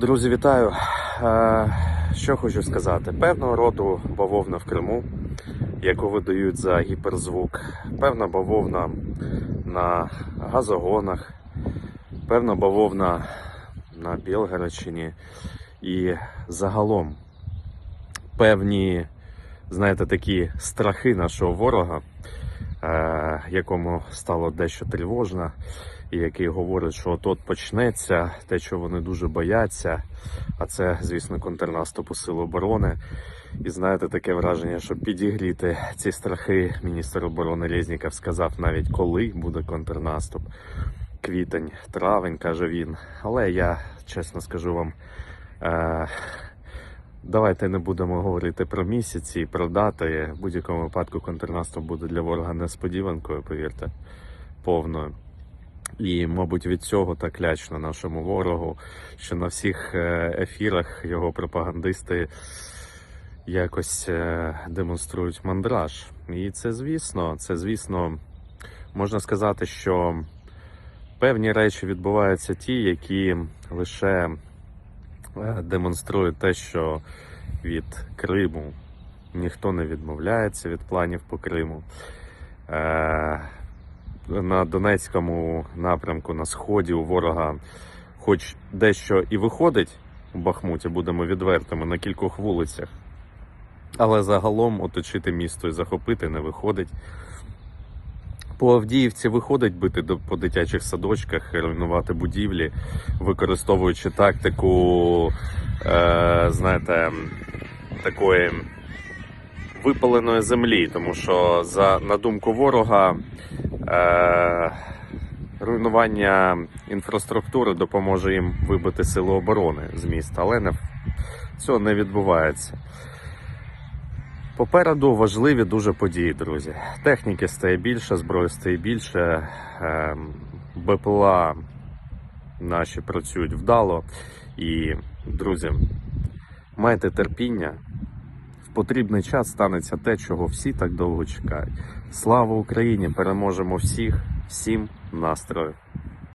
Друзі, вітаю! Е, Що хочу сказати? Певного роду бавовна в Криму, яку видають за гіперзвук, певна бавовна на газогонах, певна бавовна на Білгородщині і загалом певні, знаєте, такі страхи нашого ворога, е, якому стало дещо тривожно, і який говорить, що от почнеться те, що вони дуже бояться. А це, звісно, контрнаступ у сил оборони. І знаєте, таке враження, що підігріти ці страхи міністр оборони Резніков сказав навіть коли буде контрнаступ. Квітень, травень, каже він. Але я чесно скажу вам. Е- Давайте не будемо говорити про місяці, про дати. В будь-якому випадку контрнаступ буде для ворога несподіванкою, повірте, повною. І, мабуть, від цього так лячно нашому ворогу, що на всіх е, ефірах його пропагандисти якось е, демонструють мандраж. І це, звісно, це, звісно, можна сказати, що певні речі відбуваються ті, які лише е, демонструють те, що від Криму ніхто не відмовляється від планів по Криму. На Донецькому напрямку на сході у ворога, хоч дещо і виходить у Бахмуті, будемо відвертими на кількох вулицях, але загалом оточити місто і захопити не виходить. По Авдіївці виходить бити по дитячих садочках, руйнувати будівлі, використовуючи тактику, е, знаєте, такої випаленої землі, тому що, за, на думку ворога, руйнування інфраструктури допоможе їм вибити сили оборони з міста, але не, цього не відбувається. Попереду важливі дуже події, друзі. Техніки стає більше, зброї стає більше, е, БПЛА наші працюють вдало. І, друзі, майте терпіння. Потрібний час станеться те, чого всі так довго чекають. Слава Україні! Переможемо всіх, всім настрою!